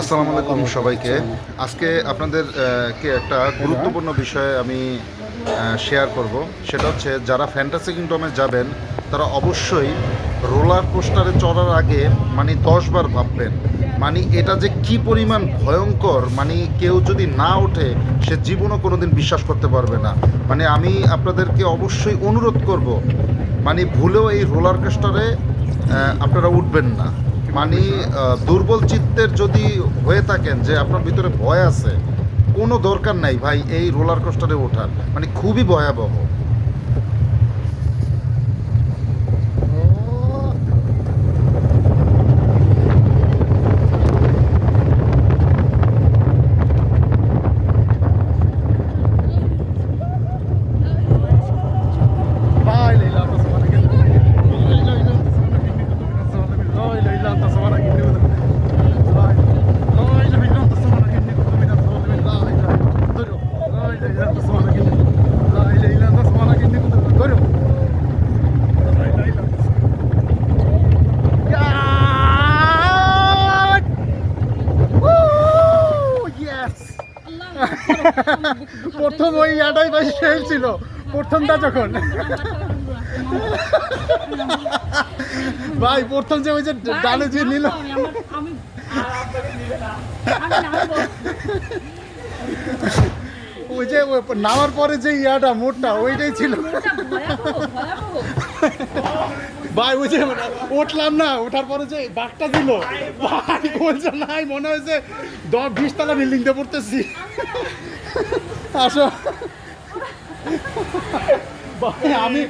আসসালামু আলাইকুম সবাইকে। আজকে আপনাদের কে একটা গুরুত্বপূর্ণ বিষয়ে আমি শেয়ার করব। সেটা হচ্ছে, যারা ফ্যান্টাসি কিংডমে যাবেন, তারা অবশ্যই রোলার কোস্টারে চড়ার আগে মানে দশবার ভাববেন মানে এটা যে কি পরিমাণ ভয়ঙ্কর মানে কেউ যদি না ওঠে, সে জীবনও কোনোদিন বিশ্বাস করতে পারবে না। মানে আমি আপনাদেরকে অবশ্যই অনুরোধ করব মানে ভুলেও এই রোলার কোস্টারে আপনারা উঠবেন না। মানে দুর্বল চিত্তের যদি হয়ে থাকেন যে আপনার ভিতরে ভয় আছে, কোনো দরকার নাই ভাই এই রোলার কোস্টারে ওঠার। মানে খুবই ভয়াবহ। প্রথম ওই ইয়াটাই বেশ শেষ ছিল প্রথমটা যখন। ভাই প্রথম যে ওই যে ডালে যে নিল। ওই যে নামার পরে যে ইয়াটা মোটটা ওইটাই ছিল। ভাই ওই যে উঠলাম না ওঠার পরে যে বাঘটা দিল। ভাই বলছে নাই মনে হয়েছে দশ বিশ তলা বিল্ডিং দিয়ে পড়তেছি। আসো। ভাই আমি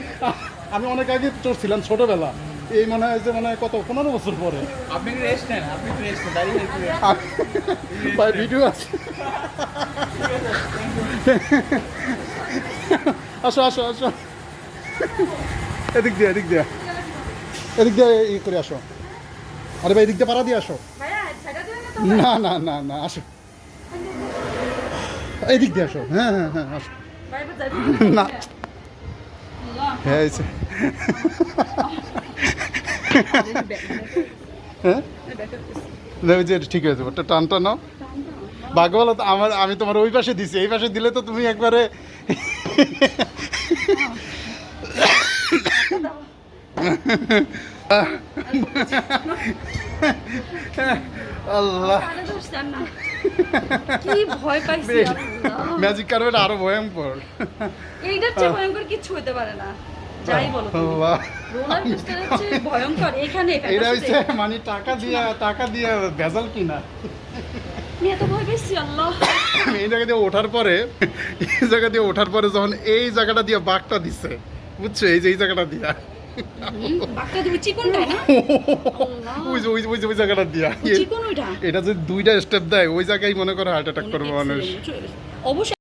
আমি অনেক আগে চড়ছিলাম ছোটবেলা। এই মনে হয় যে মানে কত পনেরো বছর পরে। আপনি রেস্ট নেন আপনি রেস্ট নেন দাঁড়িয়ে একটু rest আমি- ভাই ভিডিও আছে। আসো আসো আসো। এদিক দিয়ে এদিক দিয়ে। এদিক দিয়ে ই করে আসো। আরে ভাই এদিক দিয়ে পাড়া দিয়ে আসো। না না না না আসো। এদিক দিয়ে আসো। হ্যাঁ হ্যাঁ হ্যাঁ আসো। না। হ্যাঁ এই যে- হ্যাঁ? যে ঠিক আছে ওটা টানটা নাও। ভাগ্যবলো তো আমার আমি তোমার ওই পাশে দিছি। এই পাশে দিলে তো তুমি একবারে আল্লাহ। কি ভয় পাইছি ম্যাজিক কার্পেট আরও ভয়ঙ্কর। এইটার চেয়ে ভয়ঙ্কর কিছু হতে পারে না। যাই বলো রোলার কোস্টারের চেয়ে ভয়ঙ্কর এখানে এটা fantasy মানে টাকা দিয়া টাকা দিয়া ভেজাল কিনা। এই জায়গা দিয়ে ওঠার পরে এই জায়গা দিয়ে ওঠার পরে যখন এই জায়গাটা দিয়ে বাঘটা দিছে বুঝছ? এই যে এই জায়গাটা দিয়া। এটা যদি দুইটা স্টেপ দেয় ওই জায়গায় মনে করো হার্ট অ্যাটাক করবে মানুষ। অবশ্যই